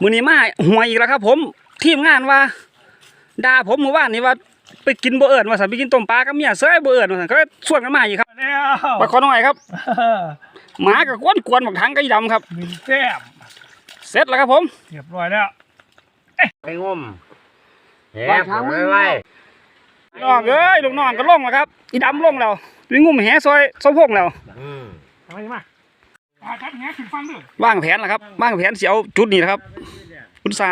มือนี้มาหัวยอีกแล้วครับ ผมทีมงานว่าด่าผมเมื่อวานนี้ว่าไปกินบ่เอิญว่าสันไปกินต้มปลากับเมียเสื้อบ่เอิญว่าสันก็เลยชวนกันมาอีกครับแล้วปลาคอน้อยครับหมากับกวนกวนบักถังกระดำครับมีแต้มเสร็จแล้วครับผมเรียบร้อยแล้วไปงมแหบไว้ไว้น้องเอ้ยลูกน้องก็ลงแล้วครับอีดำลงแล้วไปงุ่มแหซอยสมพงษ์แล้วอืมทำไมมาปลา จับแหขึ้นฟังด้วยวางแผนแล้วครับวางแผนสิเอาจุดนี้นะครับ คุณซา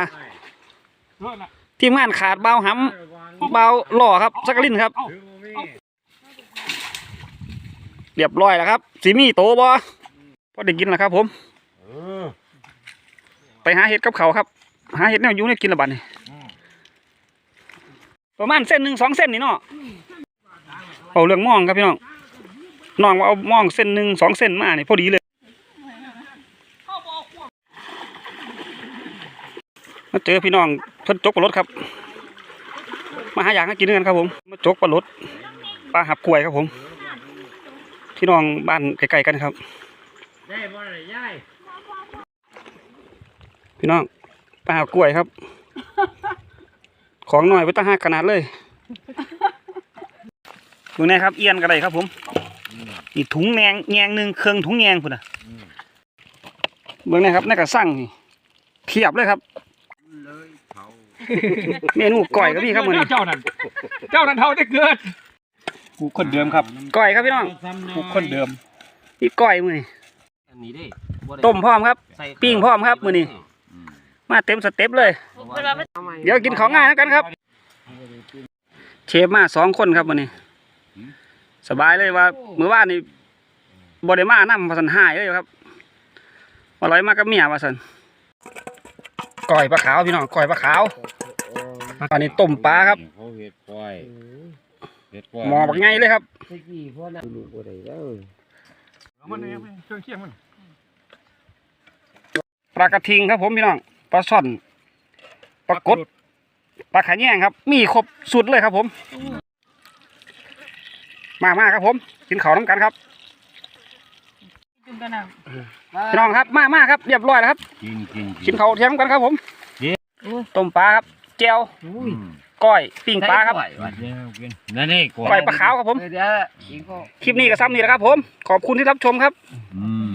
เลิศละทีมงานขาดเบาหำเบาหล่อครับสักกลินครับ เรียบร้อยแล้วครับสีมีโตบ่พอได้กินแล้วครับ ผมอืมไปหาเห็ดกับเขาวครับ หาเห็ดแนวอยุ่เนี่ยกินและบัดนี่ประมาณเส้นหนึ่งสองเส้นนี่เนาะเอาเรื่องมองครับพี่น้องน้องว่าเอามองเส้นหนึ่งสองเส้นมานี่พอดีเลย มาเจอพี่น้องเพิ่นจกปลารถครับ มาหาอย่ากให้กินด้วยกันครับผมมาจกปลารถปลาหับกล้วยครับผม พี่น้องบ้านใกลๆกันครับพี่น้องปลาหากล้วยครับ ของหน่อยไปตั้งห้าขนาดเลยดูนี่ครับเอียนกันเลยครับผมนี่ถุงแงงแงงหนึ่งเครื่องถุงแงงพุ่นอะเบื้องนี้ครับนี่กระสั่งนี่เทียบเลยครับ เลยเผาเมนูก้อยก็มีครับมือนี้เจ้านั่นเจ้านั่นเท่าได้เกิดกูคนเดิมครับก้อยครับพี่น้องกูคนเดิมนี่ก้อยมือนี้อันนี้ดิต้มพร้อมครับ ปิ้งพร้อมครับมื้อนี้มาเต็มสเต็ปเลย เดี๋ยวกินของง่ายแล้วกันครับ เชฟมาสองคนครับวันนี้ สบายเลยว่ามื้อวานนี่บ่ได้มานำว่าซั่นหายเลยครับว่าลอยมากับเมียว่าซั่น ก้อยปลาขาวพี่น้องก้อยปลาขาวอันนี้ต้มปลาครับเขาเห็ดปล่อยเห็ดปล่อยหมอบักไงเลยครับตะกี้พ่อน่ะลูกบ่ได้แล้วเอามันเนี่ยเครื่องเคียงมันปลากระทิงครับผมพี่น้องปลาช่อนปลากดปลาขะแยงครับ มีครบสุดเลยครับผม มามาครับผมกินข้าวน้ำกันครับ พี่น้องครับมามาครับเรียบร้อยแล้วครับกินกินกินข้าวเที่ยงกันครับผมเย้ ต้มปลาครับแจ่วอุ้ยก้อยปิ้งปลาครับนั่นนี่ก้อยปลาขาวครับผม เดี๋ยวกินก็ คลิปนี้ก็ซ้ำนี่แหละครับผม ขอบคุณที่รับชมครับ อืม